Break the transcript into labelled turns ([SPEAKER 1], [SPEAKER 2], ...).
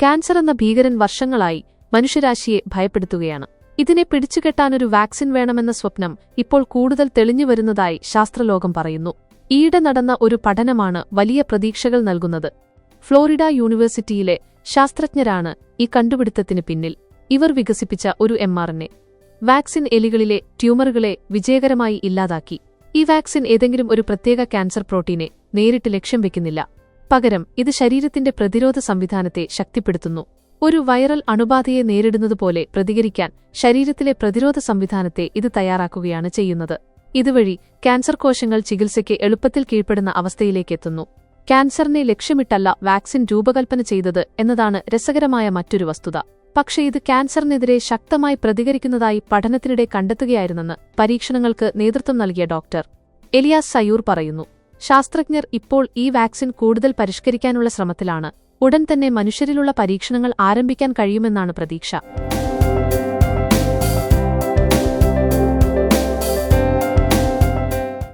[SPEAKER 1] Cancer എന്ന ഭീകരൻ വർഷങ്ങളായി മനുഷ്യരാശിയെ ഭയപ്പെടുത്തുകയാണ്. ഇതിനെ പിടിച്ചുകെട്ടാനൊരു വാക്സിൻ വേണമെന്ന സ്വപ്നം ഇപ്പോൾ കൂടുതൽ തെളിഞ്ഞു വരുന്നതായി ശാസ്ത്രലോകം പറയുന്നു. ഈയിടെ നടന്ന ഒരു പഠനമാണ് വലിയ പ്രതീക്ഷകൾ നൽകുന്നത്. ഫ്ലോറിഡ യൂണിവേഴ്സിറ്റിയിലെ ശാസ്ത്രജ്ഞരാണ് ഈ കണ്ടുപിടുത്തത്തിന് പിന്നിൽ. ഇവർ വികസിപ്പിച്ച ഒരു M R N A. Vaccine എലികളിലെ ട്യൂമറുകളെ വിജയകരമായി ഇല്ലാതാക്കി. ഈ വാക്സിൻ ഏതെങ്കിലും ഒരു പ്രത്യേക ക്യാൻസർ പ്രോട്ടീനെ നേരിട്ട് ലക്ഷ്യം വെക്കുന്നില്ല. പകരം ഇത് ശരീരത്തിന്റെ പ്രതിരോധ സംവിധാനത്തെ ശക്തിപ്പെടുത്തുന്നു. ഒരു വൈറൽ അണുബാധയെ നേരിടുന്നതുപോലെ പ്രതികരിക്കാൻ ശരീരത്തിലെ പ്രതിരോധ സംവിധാനത്തെ ഇത് തയ്യാറാക്കുകയാണ് ചെയ്യുന്നത്. ഇതുവഴി ക്യാൻസർ കോശങ്ങൾ ചികിത്സയ്ക്ക് എളുപ്പത്തിൽ കീഴ്പ്പെടുന്ന അവസ്ഥയിലേക്കെത്തുന്നു ക്യാൻസറിനെ ലക്ഷ്യമിട്ടല്ല വാക്സിൻ രൂപകൽപ്പന ചെയ്തത് എന്നതാണ് രസകരമായ മറ്റൊരു വസ്തുത. പക്ഷേ ഇത് ക്യാൻസറിനെതിരെ ശക്തമായി പ്രതികരിക്കുന്നതായി പഠനത്തിനിടെ കണ്ടെത്തുകയായിരുന്നെന്ന് പരീക്ഷണങ്ങൾക്ക് നേതൃത്വം നൽകിയ ഡോക്ടർ എലിയാസ് സയൂർ പറയുന്നു. ശാസ്ത്രജ്ഞർ ഇപ്പോൾ ഈ വാക്സിൻ കൂടുതൽ പരിഷ്കരിക്കാനുള്ള ശ്രമത്തിലാണ്. ഉടൻ തന്നെ മനുഷ്യരിലുള്ള പരീക്ഷണങ്ങൾ ആരംഭിക്കാൻ കഴിയുമെന്നാണ് പ്രതീക്ഷ.